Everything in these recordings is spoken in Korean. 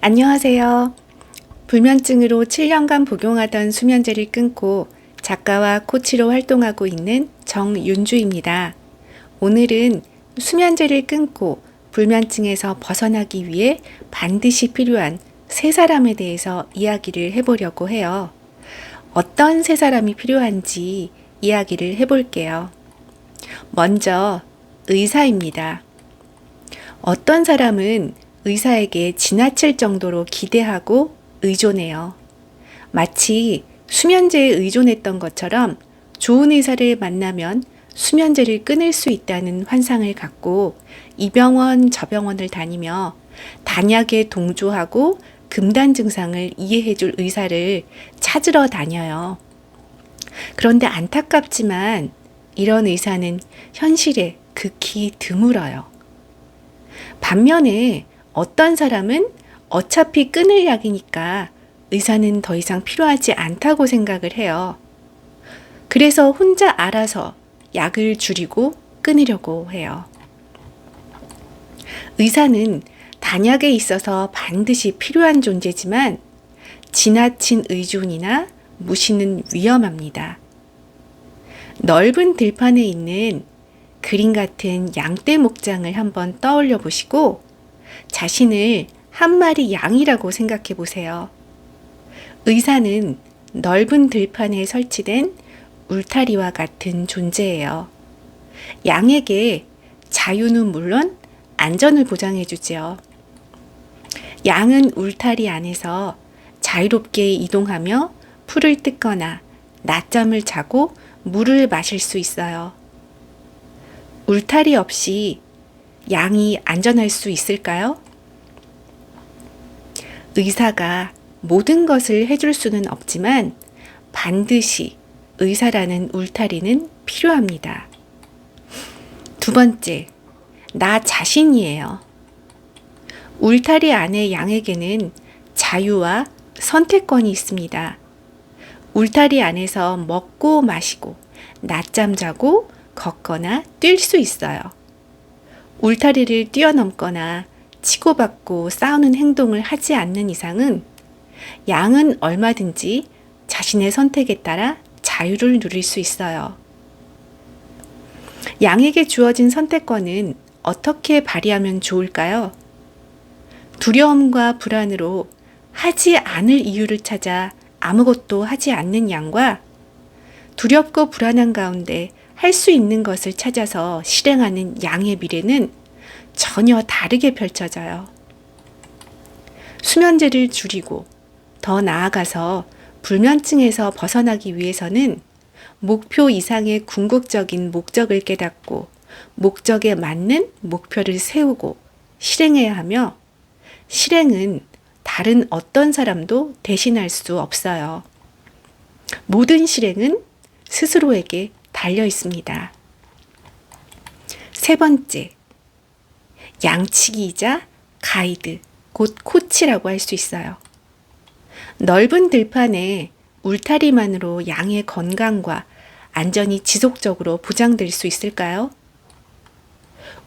안녕하세요. 불면증으로 7년간 복용하던 수면제를 끊고 작가와 코치로 활동하고 있는 정윤주입니다. 오늘은 수면제를 끊고 불면증에서 벗어나기 위해 반드시 필요한 세 사람에 대해서 이야기를 해보려고 해요. 어떤 세 사람이 필요한지 이야기를 해볼게요. 먼저 의사입니다. 어떤 사람은 의사에게 지나칠 정도로 기대하고 의존해요. 마치 수면제에 의존했던 것처럼 좋은 의사를 만나면 수면제를 끊을 수 있다는 환상을 갖고 이 병원 저 병원을 다니며 단약에 동조하고 금단 증상을 이해해 줄 의사를 찾으러 다녀요. 그런데 안타깝지만 이런 의사는 현실에 극히 드물어요. 반면에 어떤 사람은 어차피 끊을 약이니까 의사는 더 이상 필요하지 않다고 생각을 해요. 그래서 혼자 알아서 약을 줄이고 끊으려고 해요. 의사는 단약에 있어서 반드시 필요한 존재지만 지나친 의존이나 무시는 위험합니다. 넓은 들판에 있는 그림 같은 양떼 목장을 한번 떠올려 보시고 자신을 한 마리 양이라고 생각해 보세요. 의사는 넓은 들판에 설치된 울타리와 같은 존재예요. 양에게 자유는 물론 안전을 보장해 주지요. 양은 울타리 안에서 자유롭게 이동하며 풀을 뜯거나 낮잠을 자고 물을 마실 수 있어요. 울타리 없이 양이 안전할 수 있을까요? 의사가 모든 것을 해줄 수는 없지만 반드시 의사라는 울타리는 필요합니다. 두 번째, 나 자신이에요. 울타리 안의 양에게는 자유와 선택권이 있습니다. 울타리 안에서 먹고 마시고 낮잠 자고 걷거나 뛸 수 있어요. 울타리를 뛰어넘거나 치고받고 싸우는 행동을 하지 않는 이상은 양은 얼마든지 자신의 선택에 따라 자유를 누릴 수 있어요. 양에게 주어진 선택권은 어떻게 발휘하면 좋을까요? 두려움과 불안으로 하지 않을 이유를 찾아 아무것도 하지 않는 양과 두렵고 불안한 가운데 할 수 있는 것을 찾아서 실행하는 양의 미래는 전혀 다르게 펼쳐져요. 수면제를 줄이고 더 나아가서 불면증에서 벗어나기 위해서는 목표 이상의 궁극적인 목적을 깨닫고 목적에 맞는 목표를 세우고 실행해야 하며 실행은 다른 어떤 사람도 대신할 수 없어요. 모든 실행은 스스로에게 달려 있습니다. 세 번째, 양치기이자 가이드, 곧 코치라고 할 수 있어요. 넓은 들판에 울타리만으로 양의 건강과 안전이 지속적으로 보장될 수 있을까요?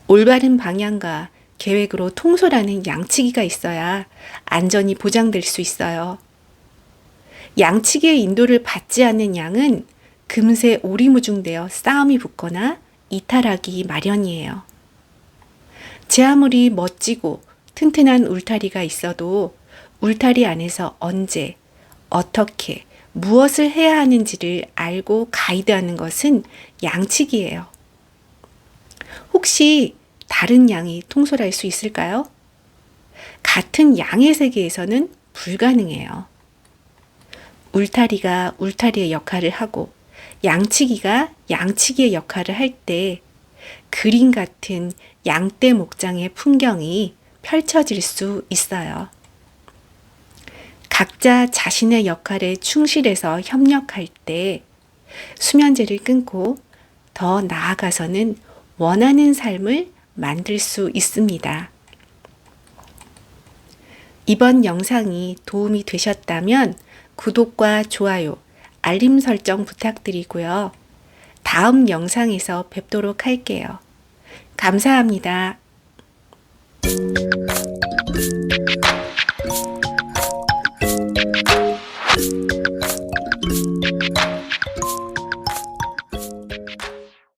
올바른 방향과 계획으로 통솔하는 양치기가 있어야 안전이 보장될 수 있어요. 양치기의 인도를 받지 않는 양은 금세 오리무중되어 싸움이 붙거나 이탈하기 마련이에요. 제 아무리 멋지고 튼튼한 울타리가 있어도 울타리 안에서 언제, 어떻게, 무엇을 해야 하는지를 알고 가이드하는 것은 양치기예요. 혹시 다른 양이 통솔할 수 있을까요? 같은 양의 세계에서는 불가능해요. 울타리가 울타리의 역할을 하고 양치기가 양치기의 역할을 할 때 그림 같은 양떼 목장의 풍경이 펼쳐질 수 있어요. 각자 자신의 역할에 충실해서 협력할 때 수면제를 끊고 더 나아가서는 원하는 삶을 만들 수 있습니다. 이번 영상이 도움이 되셨다면 구독과 좋아요, 알림 설정 부탁드리고요. 다음 영상에서 뵙도록 할게요. 감사합니다.